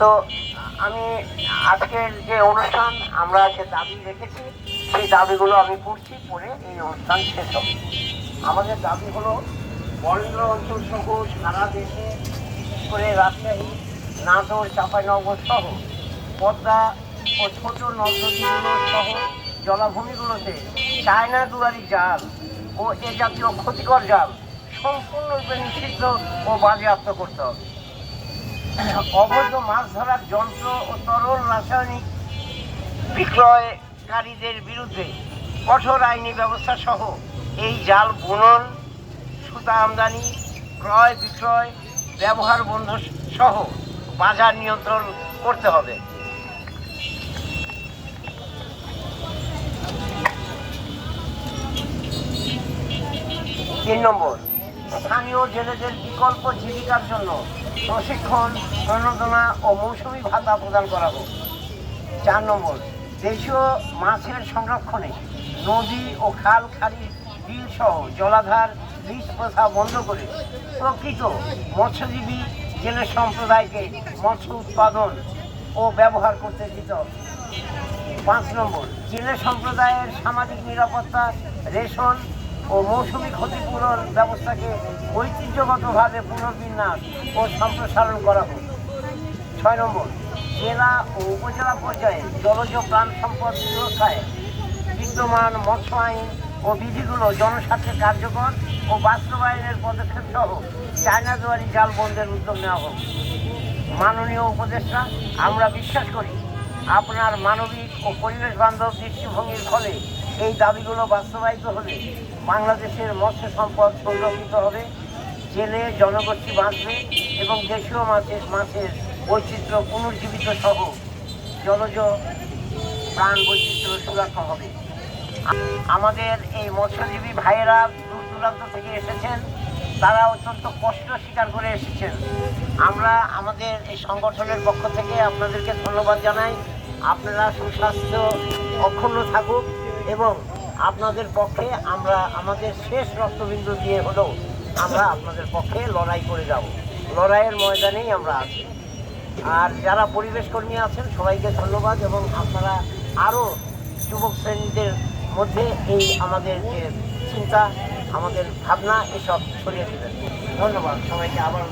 তো আমি আজকের যে অনুষ্ঠান, আমরা যে দাবি রেখেছি, সেই দাবিগুলো আমি পড়ছি, পড়ে এই অনুষ্ঠান শেষ হবে। আমাদের দাবি হলো, বরেন্দ্র অঞ্চল সহ সারা দেশে, বিশেষ করে রাজশাহী, নাটোর, চাঁপাইনগর সহ পদ্মা ও ছোট নদীগুলো সহ জলাভূমিগুলোতে চায়না দুয়ারি জাল ও এ জাতীয় ক্ষতিকর জাল সম্পূর্ণরূপে নিষিদ্ধ ও বাজেয়াপ্ত করতে হবে। অবৈধ মাছ ধরার যন্ত্র ও তরল রাসায়নিক বিক্রয়কারীদের বিরুদ্ধে কঠোর আইনি ব্যবস্থা সহ এই জাল বুনন, সুতা আমদানি, ক্রয় বিক্রয়, ব্যবহার বন্ধ সহ বাজার নিয়ন্ত্রণ করতে হবে। তিন নম্বর। স্থানীয় জেলেদের বিকল্প জীবিকার জন্য প্রশিক্ষণ, প্রণোদনা ও মৌসুমি ভাতা প্রদান করা হোক। চার নম্বর, দেশীয় মাছের সংরক্ষণে নদী ও খাল খালি বিল সহ জলাধার, বীজ প্রথা বন্ধ করে প্রকৃত মৎস্যজীবী জেলে সম্প্রদায়কে মৎস্য উৎপাদন ও ব্যবহার করতে দিত পাঁচ নম্বর, জেলে সম্প্রদায়ের সামাজিক নিরাপত্তা, রেশন ও মৌসুমি ক্ষতিপূরণ ব্যবস্থাকে ঐতিহ্যগতভাবে পুনর্বিন্যাস ও সম্প্রসারণ করা হোক। ছয় নম্বর, জেলা ও উপজেলা পর্যায়ে জলজ প্রাণ সম্পদ সুরক্ষায় বিদ্যমান মৎস্য আইন ও বিধিগুলো জনস্বার্থে কার্যকর ও বাস্তবায়নের পদক্ষেপ সহ চায়না দুয়ারি জাল বন্ধের উদ্যোগ নেওয়া হোক। মাননীয় উপদেষ্টা, আমরা বিশ্বাস করি আপনার মানবিক ও পরিবেশ বান্ধব দৃষ্টিভঙ্গির ফলে এই দাবিগুলো বাস্তবায়িত হলে বাংলাদেশের মৎস্য সম্পদ সংরক্ষিত হবে, জেলে জনগোষ্ঠী বাঁচবে এবং দেশীয় মাছের মাছের বৈচিত্র্য পুনর্জীবিত সহ জলজ প্রাণ বৈচিত্র্য সুরক্ষা হবে। আমাদের এই মৎস্যজীবী ভাইয়েরা দূর দূরান্ত থেকে এসেছেন, তারা অত্যন্ত কষ্ট স্বীকার করে এসেছেন। আমরা আমাদের এই সংগঠনের পক্ষ থেকে আপনাদেরকে ধন্যবাদ জানাই। আপনারা সুস্বাস্থ্য, অক্ষুণ্ণ থাকুক এবং আপনাদের পক্ষে আমরা আমাদের শেষ রক্তবিন্দু দিয়ে হলেও আমরা আপনাদের পক্ষে লড়াই করে যাব। লড়াইয়ের ময়দানেই আমরা আছি। আর যারা পরিবেশ কর্মী আছেন, সবাইকে ধন্যবাদ এবং আপনারা আরও যুবক শ্রেণীদের মধ্যে এই আমাদের যে চিন্তা, আমাদের ভাবনা, এসব ছড়িয়ে দেবেন। ধন্যবাদ। সবাইকে আবার